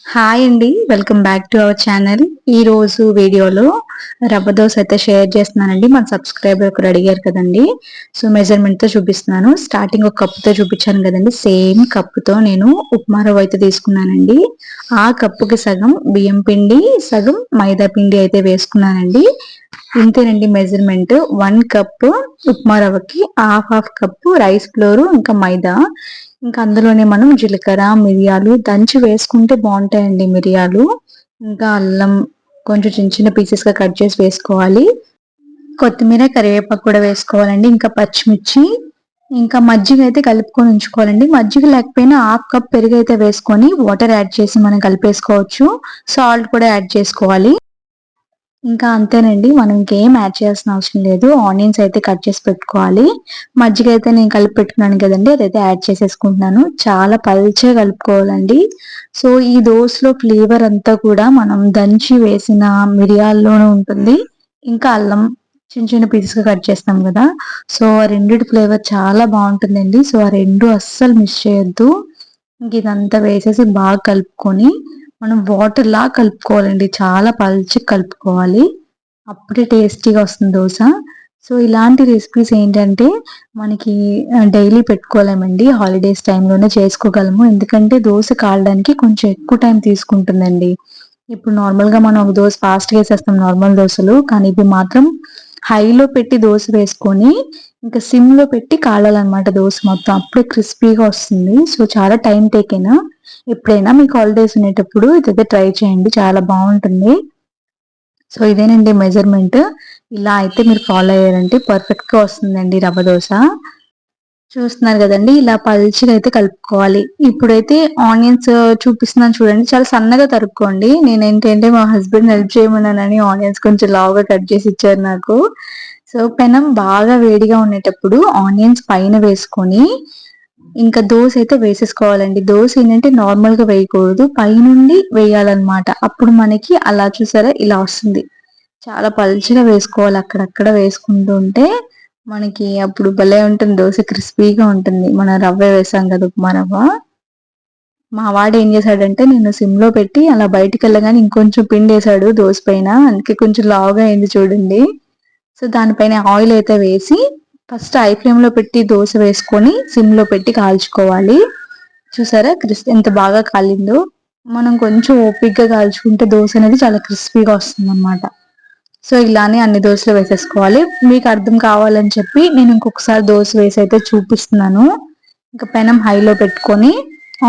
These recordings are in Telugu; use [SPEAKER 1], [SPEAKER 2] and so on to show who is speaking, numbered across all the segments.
[SPEAKER 1] హాయ్ అండి welcome back to our channel ఈ రోజు వీడియోలో రవ్వ దోశ అయితే షేర్ చేస్తున్నానండి. మన సబ్స్క్రైబర్ ఒకరు అడిగారు కదండి. సో మెజర్మెంట్తో చూపిస్తున్నాను. స్టార్టింగ్ ఒక కప్పుతో చూపించాను కదండి. సేమ్ కప్పుతో నేను ఉప్మా రవ్వ అయితే తీసుకున్నానండి. ఆ కప్పుకి సగం బియ్యం పిండి సగం మైదా పిండి అయితే వేసుకున్నానండి. ఇంతేనండి measurement one cup upma రవ్వకి half half cup rice flour ఇంకా మైదా. ఇంకా అందులోనే మనం జీలకర్ర మిరియాలు దంచి వేసుకుంటే బాగుంటాయండి మిరియాలు. ఇంకా అల్లం కొంచెం చిన్న చిన్న పీసెస్గా కట్ చేసి వేసుకోవాలి. కొత్తిమీర కరివేపాకు కూడా వేసుకోవాలండి ఇంకా పచ్చిమిర్చి. ఇంకా మజ్జిగ అయితే కలుపుకొని ఉంచుకోవాలండి. మజ్జిగ లేకపోయినా హాఫ్ కప్ పెరుగు అయితే వేసుకొని వాటర్ యాడ్ చేసి మనం కలిపేసుకోవచ్చు. సాల్ట్ కూడా యాడ్ చేసుకోవాలి. ఇంకా అంతేనండి మనం ఇంకేం యాడ్ చేయాల్సిన అవసరం లేదు. ఆనియన్స్ అయితే కట్ చేసి పెట్టుకోవాలి. మజ్జిగ అయితే నేను కలిపి పెట్టుకున్నాను కదండి అదైతే యాడ్ చేసేసుకుంటున్నాను. చాలా పల్చగా కలుపుకోవాలండి. సో ఈ దోశలో ఫ్లేవర్ అంతా కూడా మనం దంచి వేసిన మిరియాల్లోనే ఉంటుంది. ఇంకా అల్లం చిన్న చిన్న పీసెస్గా కట్ చేస్తాం కదా. సో ఆ రెండిటి ఫ్లేవర్ చాలా బాగుంటుందండి. సో ఆ రెండు అస్సలు మిస్ చేయొద్దు. ఇంక ఇదంతా వేసేసి బాగా కలుపుకొని మనం వాటర్ లా కలుపుకోవాలండి. చాలా పల్చి కలుపుకోవాలి. అప్పుడే టేస్టీగా వస్తుంది దోశ. సో ఇలాంటి రెసిపీస్ ఏంటంటే మనకి డైలీ పెట్టుకోలేమండి. హాలిడేస్ టైంలోనే చేసుకోగలము. ఎందుకంటే దోశ కాలడానికి కొంచెం ఎక్కువ టైం తీసుకుంటుందండి. ఇప్పుడు నార్మల్గా మనం ఒక దోశ ఫాస్ట్గా వేసేస్తాం నార్మల్ దోశలు. కానీ ఇవి మాత్రం హైలో పెట్టి దోశ వేసుకొని ఇంకా సిమ్లో పెట్టి కాలాలన్నమాట దోశ మొత్తం. అప్పుడే క్రిస్పీగా వస్తుంది. సో చాలా టైం టేకేనా ఎప్పుడైనా మీకు హాలిడేస్ ఉండేటప్పుడు ఇదైతే ట్రై చేయండి. చాలా బాగుంటుంది. సో ఇదేనండి మెజర్మెంట్. ఇలా అయితే మీరు ఫాలో అయ్యారంటే పర్ఫెక్ట్గా వస్తుందండి రవ్వ దోశ. చూస్తున్నారు కదండి ఇలా పల్చిగా అయితే కలుపుకోవాలి. ఇప్పుడైతే ఆనియన్స్ చూపిస్తున్నాను చూడండి. చాలా సన్నగా తరుక్కోండి. నేను ఏంటంటే మా హస్బెండ్ హెల్ప్ చేయమన్నానని ఆనియన్స్ కొంచెం లావుగా కట్ చేసి ఇచ్చారు నాకు. సో పెనం బాగా వేడిగా ఉండేటప్పుడు ఆనియన్స్ పైన వేసుకొని ఇంకా దోశ అయితే వేసేసుకోవాలండి. దోశ ఏంటంటే నార్మల్గా వేయకూడదు. పైనుండి వేయాలన్నమాట. అప్పుడు మనకి అలా చూసారా? ఇలా వస్తుంది. చాలా పల్చగా వేసుకోవాలి. అక్కడక్కడ వేసుకుంటూ ఉంటే మనకి అప్పుడు భలే ఉంటుంది. దోశ క్రిస్పీగా ఉంటుంది. మనం రవ్వ వేసాం కదా ఉప్మా రవ్వ. మా వాడు ఏం చేశాడంటే నేను సిమ్లో పెట్టి అలా బయటికి వెళ్ళగానే ఇంకొంచెం పిండి వేసాడు దోశ పైన. అందుకే కొంచెం లావుగా అయింది చూడండి. సో దానిపైన ఆయిల్ అయితే వేసి ఫస్ట్ ఐ ఫ్లేమ్లో పెట్టి దోశ వేసుకొని సిమ్లో పెట్టి కాల్చుకోవాలి. చూసారా? క్రిస్ ఎంత బాగా కాలిందో. మనం కొంచెం ఓపిక్గా కాల్చుకుంటే దోశ అనేది చాలా క్రిస్పీగా వస్తుంది అనమాట సో ఇలానే అన్ని దోశలు వేసేసుకోవాలి. మీకు అర్థం కావాలని చెప్పి నేను ఇంకొకసారి దోశ వేసి అయితే చూపిస్తున్నాను. ఇంకా పెనం హైలో పెట్టుకొని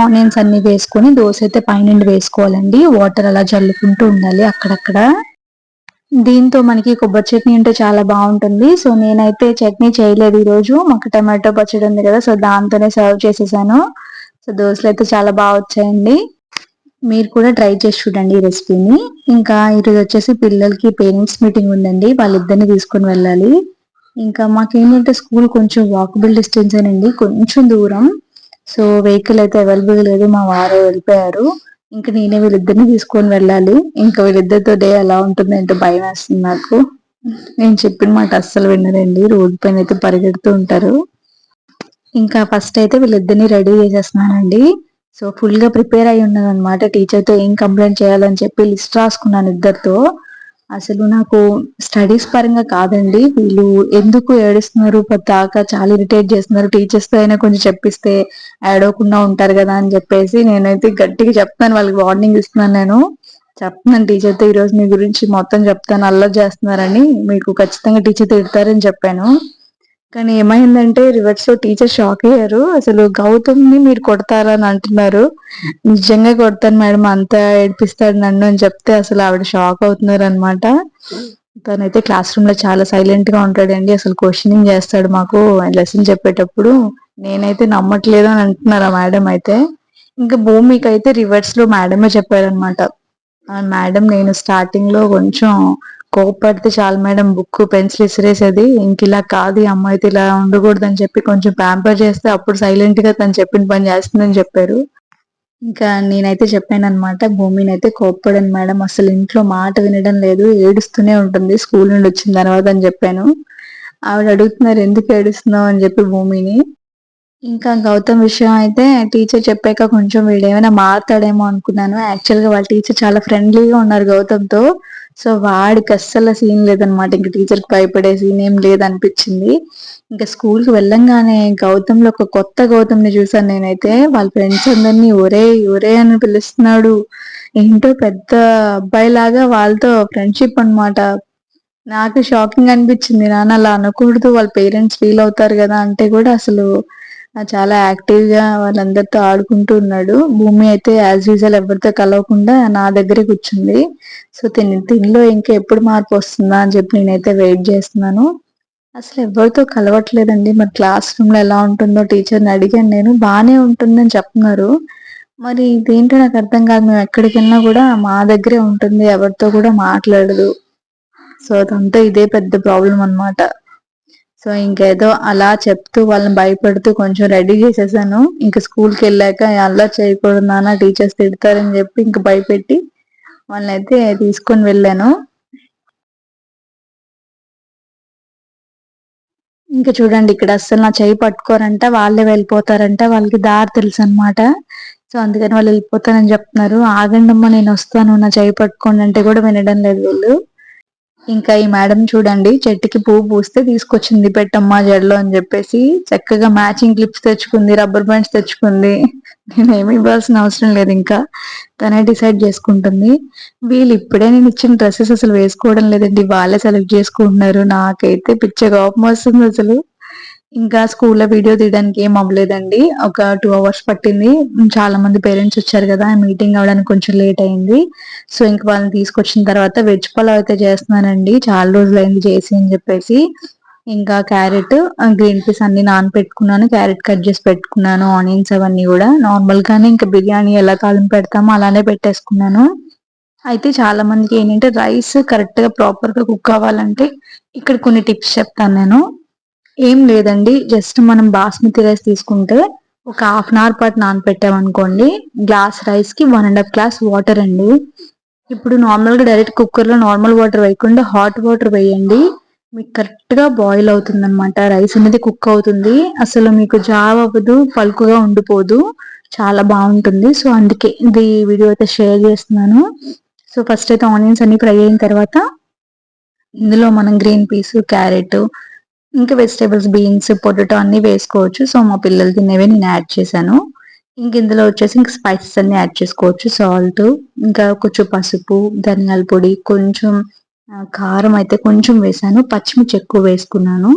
[SPEAKER 1] ఆనియన్స్ అన్ని వేసుకొని దోశ అయితే పైనుండి వేసుకోవాలండి. వాటర్ అలా జల్లుకుంటూ ఉండాలి అక్కడక్కడ. దీంతో మనకి కొబ్బరి చట్నీ ఉంటే చాలా బాగుంటుంది. సో నేనైతే చట్నీ చేయలేదు ఈరోజు. మాకు టమాటో పచ్చడి ఉంది కదా సో దాంతోనే సర్వ్ చేసేసాను. సో దోశలు అయితే చాలా బాగా వచ్చాయండి. మీరు కూడా ట్రై చేసి చూడండి ఈ రెసిపీని. ఇంకా ఈరోజు వచ్చేసి పిల్లలకి పేరెంట్స్ మీటింగ్ ఉందండి. వాళ్ళిద్దరిని తీసుకొని వెళ్ళాలి. ఇంకా మాకేంటంటే స్కూల్ కొంచెం వాకబుల్ డిస్టెన్స్ అండి కొంచెం దూరం. సో వెహికల్ అయితే అవైలబుల్ లేదు మా వారు వెళ్ళిపోయారు. ఇంకా నేనే వీళ్ళిద్దరిని తీసుకొని వెళ్ళాలి. ఇంకా వీళ్ళిద్దరితో డే ఎలా ఉంటుంది అంటే భయం వేస్తుంది నాకు. నేను చెప్పిన మాట అస్సలు వినరండి. రోడ్ పైన అయితే పరిగెడుతూ ఉంటారు. ఇంకా ఫస్ట్ అయితే వీళ్ళిద్దరిని రెడీ చేసేస్తున్నానండి. సో ఫుల్గా ప్రిపేర్ అయి ఉన్నాను అనమాట టీచర్తో ఏం కంప్లైంట్ చేయాలని చెప్పి లిస్ట్ రాసుకున్నాను ఇద్దరితో. అసలు నాకు స్టడీస్ పరంగా కాదండి. వీళ్ళు ఎందుకు ఏడుస్తున్నారు? దాకా చాలా ఇరిటేట్ చేస్తున్నారు. టీచర్స్తో అయినా కొంచెం చెప్పిస్తే ఏడవకుండా ఉంటారు కదా అని చెప్పేసి నేనైతే గట్టిగా చెప్తాను. వాళ్ళకి వార్నింగ్ ఇస్తున్నాను నేను. చెప్తున్నాను టీచర్తో ఈ రోజు మీ గురించి మొత్తం చెప్తాను. అల్లరి చేస్తున్నారని మీకు ఖచ్చితంగా టీచర్ తిడతారని చెప్పాను. కానీ ఏమైందంటే రివర్స్లో టీచర్ షాక్ అయ్యారు. అసలు గౌతమ్ని మీరు కొడతారని అంటున్నారు. నిజంగా కొడతాను మేడం అంతా ఏడిపిస్తాడు నన్ను అని చెప్తే అసలు ఆవిడ షాక్ అవుతున్నారు అనమాట తనైతే క్లాస్ రూమ్లో చాలా సైలెంట్గా ఉంటాడండి. అసలు క్వశ్చనింగ్ చేస్తాడు మాకు. లెసన్ చెప్పేటప్పుడు నేనైతే నమ్మట్లేదు అని అంటున్నారు ఆ మేడం అయితే. ఇంకా భూమికి అయితే రివర్స్లో మేడమే చెప్పారనమాట మేడం నేను స్టార్టింగ్లో కొంచెం కోపడితే చాలు మేడం బుక్ పెన్సిల్ ఇసిరేసేది. ఇంక ఇలా కాదు ఈ అమ్మాయితో ఇలా ఉండకూడదు అని చెప్పి కొంచెం ప్యాంపర్ చేస్తే అప్పుడు సైలెంట్గా తను చెప్పిన పని చేస్తుందని చెప్పారు. ఇంకా నేనైతే చెప్పాను అనమాట భూమిని అయితే కోప్పడాను మేడం. అసలు ఇంట్లో మాట వినడం లేదు ఏడుస్తూనే ఉంటుంది. స్కూల్ నుండి వచ్చిన తర్వాత అని చెప్పాను. ఆవిడ అడుగుతున్నారు ఎందుకు ఏడుస్తున్నావు? అని చెప్పి భూమిని. ఇంకా గౌతమ్ విషయం అయితే టీచర్ చెప్పాక కొంచెం వీడేమైనా మాట్లాడేమో మారుతాడేమో అనుకున్నాను. యాక్చువల్గా వాళ్ళ టీచర్ చాలా ఫ్రెండ్లీగా ఉన్నారు గౌతమ్తో. సో వాడికి అస్సలు సీన్ లేదనమాట ఇంకా టీచర్కి భయపడే సీన్ ఏం లేదనిపించింది. ఇంకా స్కూల్కి వెళ్ళంగానే గౌతమ్లో ఒక కొత్త గౌతమ్ని చూసాను నేనైతే. వాళ్ళ ఫ్రెండ్స్ అందరినీ ఒరే ఒరే అని పిలుస్తున్నాడు. ఏంటో పెద్ద అబ్బాయి లాగా వాళ్ళతో ఫ్రెండ్షిప్ అనమాట నాకు షాకింగ్ అనిపించింది. నాన్న అలా అనకూడదు. వాళ్ళ పేరెంట్స్ ఫీల్ అవుతారు కదా అంటే కూడా అసలు చాలా యాక్టివ్గా వాళ్ళందరితో ఆడుకుంటూ ఉన్నాడు. భూమి అయితే యాజ్ యూజువల్ ఎవరితో కలవకుండా నా దగ్గరే కూర్చుంది. సో తిని తినిలో ఇంకా ఎప్పుడు మార్పు వస్తుందా అని చెప్పి నేనైతే వెయిట్ చేస్తున్నాను. అసలు ఎవరితో కలవట్లేదండి. మరి క్లాస్ రూమ్లో ఎలా ఉంటుందో టీచర్ని అడిగాను నేను. బాగానే ఉంటుందని చెప్తున్నారు మరి ఇదేంటో నాకు అర్థం కాదు. మేము ఎక్కడికి వెళ్ళినా కూడా మా దగ్గరే ఉంటుంది. ఎవరితో కూడా మాట్లాడదు. సో అదంతా ఇదే పెద్ద ప్రాబ్లం అనమాట సో ఇంకేదో అలా చెప్తూ వాళ్ళని భయపెడుతూ కొంచెం రెడీ చేసేసాను. ఇంకా స్కూల్కి వెళ్ళాక అలా చేయకూడదు నాన్న టీచర్స్ తిడతారని చెప్పి ఇంకా భయపెట్టి వాళ్ళని అయితే తీసుకొని వెళ్ళాను. ఇంకా చూడండి ఇక్కడ అస్సలు నా చేయి పట్టుకోరంట వాళ్ళే వెళ్ళిపోతారంట వాళ్ళకి దారి తెలుసు అనమాట సో అందుకని వాళ్ళు వెళ్ళిపోతారని చెప్తున్నారు. ఆగండమ్మా నేను వస్తాను నా చేయి పట్టుకోండి అంటే కూడా వినడం లేదు వీళ్ళు. ఇంకా ఈ మేడం చూడండి చెట్టుకి పువ్వు పూస్తే తీసుకొచ్చింది పెట్టమ్మా జడలో అని చెప్పేసి చక్కగా మ్యాచింగ్ క్లిప్స్ తెచ్చుకుంది రబ్బర్ బ్యాండ్స్ తెచ్చుకుంది. నేనేమి ఇవ్వాల్సిన అవసరం లేదు ఇంకా. తనే డిసైడ్ చేసుకుంటుంది. వీళ్ళు ఇప్పుడే నేను ఇచ్చిన డ్రెస్సెస్ అసలు వేసుకోవడం లేదండి. వాళ్ళే సెలెక్ట్ చేసుకుంటున్నారు. నాకైతే పిచ్చ కోపం వస్తుంది అసలు. ఇంకా స్కూల్లో వీడియో తీయడానికి ఏం అవ్వలేదండి. ఒక టూ అవర్స్ పట్టింది. చాలా మంది పేరెంట్స్ వచ్చారు కదా మీటింగ్ అవడానికి కొంచెం లేట్ అయింది. సో ఇంక వాళ్ళని తీసుకొచ్చిన తర్వాత వెజ్ పలావ్ అయితే చేస్తున్నానండి. చాలా రోజులు అయింది చేసి అని చెప్పేసి. ఇంకా క్యారెట్ గ్రీన్ పీస్ అన్ని నానపెట్టుకున్నాను. క్యారెట్ కట్ చేసి పెట్టుకున్నాను. ఆనియన్స్ అవన్నీ కూడా. నార్మల్ గానే ఇంకా బిర్యానీ ఎలా తాలింపు పెడతామో అలానే పెట్టేసుకున్నాను. అయితే చాలా మందికి ఏంటంటే రైస్ కరెక్ట్గా ప్రాపర్గా కుక్ అవ్వాలంటే ఇక్కడ కొన్ని టిప్స్ చెప్తాను నేను. ఏం లేదండి. జస్ట్ మనం బాస్మతి రైస్ తీసుకుంటే ఒక హాఫ్ అన్ అవర్ పాటు నానపెట్టామనుకోండి. గ్లాస్ రైస్కి one and half glass water అండి. ఇప్పుడు నార్మల్గా డైరెక్ట్ కుక్కర్లో నార్మల్ వాటర్ వేయకుండా హాట్ వాటర్ వేయండి. మీకు కరెక్ట్గా బాయిల్ అవుతుంది అనమాట రైస్ అనేది కుక్ అవుతుంది. అసలు మీకు జావ్ అవ్వదు పలుకుగా ఉండిపోదు. చాలా బాగుంటుంది. సో అందుకే ఇది వీడియో అయితే షేర్ చేస్తున్నాను. సో ఫస్ట్ అయితే ఆనియన్స్ అన్ని ఫ్రై అయిన తర్వాత ఇందులో మనం గ్రీన్ పీస్ క్యారెట్ ఇంకా వెజిటేబుల్స్ బీన్స్ పొటాటో అన్ని వేసుకోవచ్చు. సో మా పిల్లలు తినేవి నేను యాడ్ చేశాను. ఇంక ఇందులో వచ్చేసి ఇంక స్పైసెస్ అన్ని యాడ్ చేసుకోవచ్చు. సాల్ట్ ఇంకా కొంచెం పసుపు ధనియాల పొడి కొంచెం కారం అయితే కొంచెం వేసాను. పచ్చిమిర్చి ఎక్కువ వేసుకున్నాను.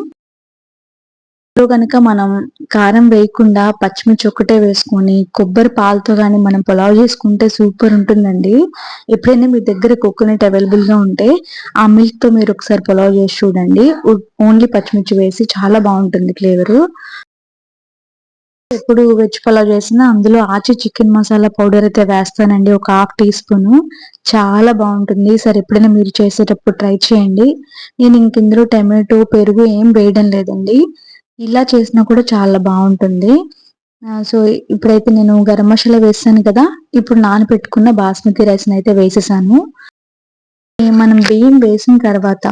[SPEAKER 1] కనుక మనం కారం వేయకుండా పచ్చిమిర్చి ఒక్కటే వేసుకొని కొబ్బరి పాలతో కానీ మనం పులావ్ చేసుకుంటే సూపర్ ఉంటుందండి. ఎప్పుడైనా మీ దగ్గర కోకోనట్ అవైలబుల్గా ఉంటే ఆ మిల్క్తో మీరు ఒకసారి పులావ్ చేసి చూడండి. ఓన్లీ పచ్చిమిర్చి వేసి చాలా బాగుంటుంది ఫ్లేవర్. ఎప్పుడు వెజ్ పులావ్ చేసినా అందులో ఆచి చికెన్ మసాలా పౌడర్ అయితే వేస్తానండి. ఒక హాఫ్ టీ స్పూన్. చాలా బాగుంటుంది. సరే ఎప్పుడైనా మీరు చేసేటప్పుడు ట్రై చేయండి. నేను ఇంక ఇందులో టమాటో పెరుగు ఏం వేయడం లేదండి. ఇలా చేసినా కూడా చాలా బాగుంటుంది. సో ఇప్పుడైతే నేను గరం మసాలా వేసాను కదా ఇప్పుడు నానబెట్టుకున్న బాస్మతి రైస్ని అయితే వేసేసాను. మనం బియ్యం వేసిన తర్వాత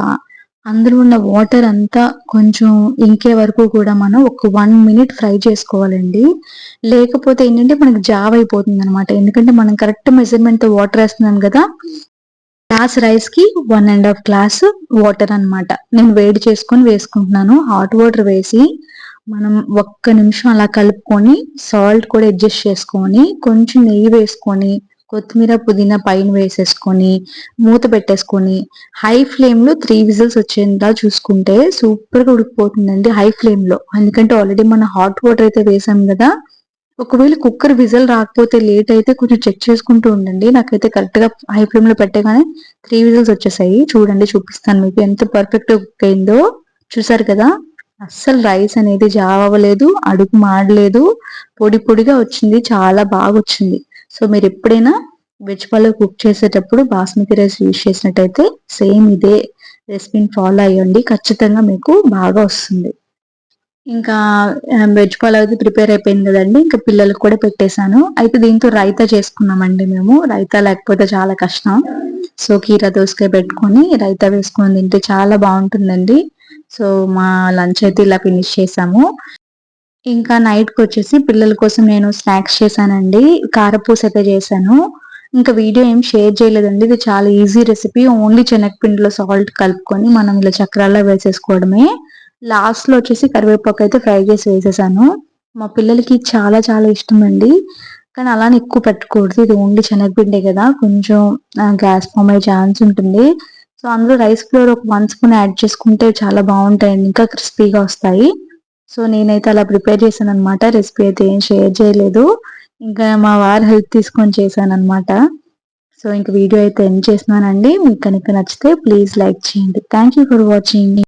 [SPEAKER 1] అందులో ఉన్న వాటర్ అంతా కొంచెం ఇంకే వరకు కూడా మనం ఒక వన్ మినిట్ ఫ్రై చేసుకోవాలండి. లేకపోతే ఏంటంటే మనకి జావ్ అయిపోతుంది అనమాట ఎందుకంటే మనం కరెక్ట్ మెజర్మెంట్తో వాటర్ వేస్తున్నాం కదా గ్లాస్ రైస్కి one and half glass water అనమాట నేను వేడి చేసుకొని వేసుకుంటున్నాను. హాట్ వాటర్ వేసి మనం ఒక్క నిమిషం అలా కలుపుకొని సాల్ట్ కూడా అడ్జస్ట్ చేసుకొని కొంచెం నెయ్యి వేసుకొని కొత్తిమీర పుదీనా పైన వేసేసుకొని మూత పెట్టేసుకొని హై ఫ్లేమ్లో త్రీ విజిల్స్ వచ్చేంత చూసుకుంటే సూపర్గా ఉడికిపోతుందండి హై ఫ్లేమ్లో. ఎందుకంటే ఆల్రెడీ మనం హాట్ వాటర్ అయితే వేసాం కదా ఒకవేళ కుక్కర్ విజల్ రాకపోతే లేట్ అయితే కొంచెం చెక్ చేసుకుంటూ ఉండండి. నాకైతే కరెక్ట్గా హై ఫ్లేమ్లో పెట్టగానే త్రీ విజిల్స్ వచ్చేసాయి. చూడండి చూపిస్తాను మీకు. ఎంత పర్ఫెక్ట్ కుక్ అయిందో. చూసారు కదా? అస్సలు రైస్ అనేది జావ్ అవ్వలేదు అడుగు మాడలేదు. పొడి పొడిగా వచ్చింది చాలా బాగా వచ్చింది. సో మీరు ఎప్పుడైనా వెజ్ పలావ్ కుక్ చేసేటప్పుడు బాస్మతి రైస్ యూజ్ చేసినట్టయితే సేమ్ ఇదే రెసిపీని ఫాలో అయ్యండి. ఖచ్చితంగా మీకు బాగా వస్తుంది. ఇంకా వెజ్ పలావ్ అయితే ప్రిపేర్ అయిపోయింది కదండి. ఇంకా పిల్లలకు కూడా పెట్టేశాను. అయితే దీంతో రైతా చేసుకున్నామండి మేము. రైతా లేకపోతే చాలా కష్టం. సో కీరా దోసకాయ పెట్టుకొని రైతా వేసుకొని తింటే చాలా బాగుంటుందండి. సో మా లంచ్ అయితే ఇలా ఫినిష్ చేసాము ఇంకా నైట్కి వచ్చేసి పిల్లల కోసం నేను స్నాక్స్ చేశానండి. కారపూస అయితే చేశాను. ఇంకా వీడియో ఏం షేర్ చేయలేదండి. ఇది చాలా ఈజీ రెసిపీ. ఓన్లీ శనగపిండిలో సాల్ట్ కలుపుకొని మనం ఇలా చక్రాల్లో వేసేసుకోవడమే. లాస్ట్లో వచ్చేసి కరివేపాకు అయితే ఫ్రై చేసి వేసేసాను. మా పిల్లలకి చాలా చాలా ఇష్టం అండి కానీ అలానే ఎక్కువ పెట్టకూడదు. ఇది ఓన్లీ శనగపిండే కదా. కొంచెం గ్యాస్ ఫామ్ అయ్యే ఛాన్స్ ఉంటుంది. సో అందులో రైస్ ఫ్లోర్ ఒక వన్ స్పూన్ యాడ్ చేసుకుంటే చాలా బాగుంటాయండి. ఇంకా క్రిస్పీగా వస్తాయి. సో నేనైతే అలా ప్రిపేర్ చేశాను అనమాట రెసిపీ అయితే ఏం షేర్ చేయలేదు. ఇంకా మా వారు హెల్ప్ తీసుకొని చేశాను అనమాట సో ఇంక వీడియో అయితే ఎండ్ చేస్తున్నానండి. మీకు కనుక నచ్చితే ప్లీజ్ లైక్ చేయండి. Thank you for watching.